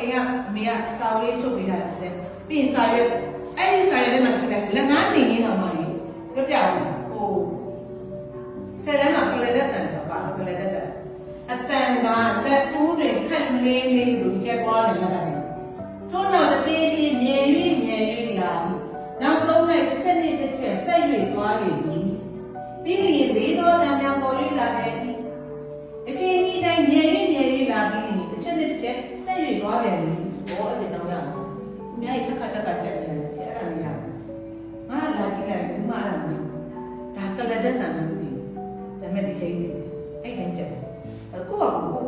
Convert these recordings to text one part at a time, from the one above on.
အိမ်ကအမေကစာဝလေးချုပ်ပေးထားတာဆက်ပြီးရင်စာရွက်အဲ့ဒီစာရွက်ထဲမှာကြည့်လိုက်လက်ငါးနေရင်းတော့မှလေပြောပြအောင်ဟိုဆယ်တန်းမှာကလလက်တန်ဆိုပါကလလက်တန်အတန်ကတက်ဦးတွေခက်လေးလေးဆိုချက်ပွားနေရတာလေထို့နောက်တည်းတည်းမြေရွေ့မြေရွေ့လာပြီးနောက်ဆုံး၌တစ်ချက်နဲ့တစ်ချက်ဆက်ရွေ့သွားလေသည် သွားပြန်ပြီဘောအဲ့ဒါကြောင့်ရအောင်အများကြီးခက်ခက်ခက်ခက်ချက်နေတယ်ဆရာအဲ့ဒါလေးရငါလာကြည့်လိုက်ဘူးမလားမဒါကလဒတ်နာမသိဘူးဒါမဲ့ဒီချိန်နေအဲ့တိုင်းချက်ကိုကကို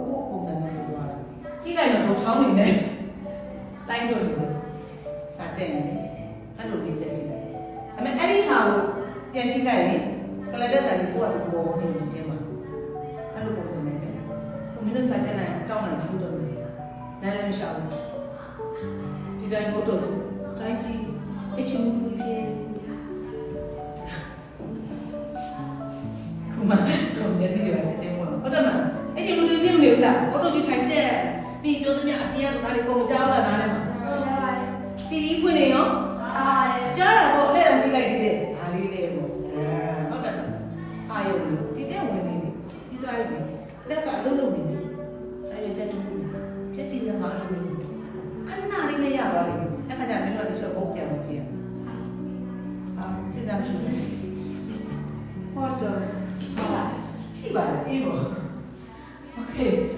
ကိုပုံစံနဲ့သွားတာကြည့်လိုက်တော့ဒုံချောင်းနေတယ်လိုက်တော့လို့စာချက်နေအဲ့လိုလေးချက်ကြည့်လိုက်အမေအဲ့ဒီဟာကိုပြန်ကြည့်လိုက်ရင်ကလဒတ်နာကိုကပေါ်နေလို့ရှင်းမှာအဲ့လိုပုံစံနဲ့ကျန်ကိုမင်းတို့စာချက်နိုင်တောင်းလာကြည့်တော့ တယ်နိုင်လည်းမရှောင်ဘူးဒီတိုင်းကိုတော့တိုင်းကြီးအချင်းမူပြေခုမှခုမျက်စိတွေပါစစ်ချင်းပေါ့ဟုတ်တယ်မအချင်းမူပြေမနေဘူးလားအော်တိုကြီးထိုင်ချက်ပြီးပြောသမျှအပြင်ကစကားတွေကိုမကြောက်လာနားထဲမှာတီဗီဖွင့်နေရောကြားတာပေါ့အဲ့ဒါကြည့်လိုက်သေးတယ်အားလေးလေးပေါ့အဲဟုတ်တယ်အာယုံဒီတဲ့ဝင်နေပြီဒီလိုက်ပြီလက်ကလုံးလုံးနေ bad. Okay.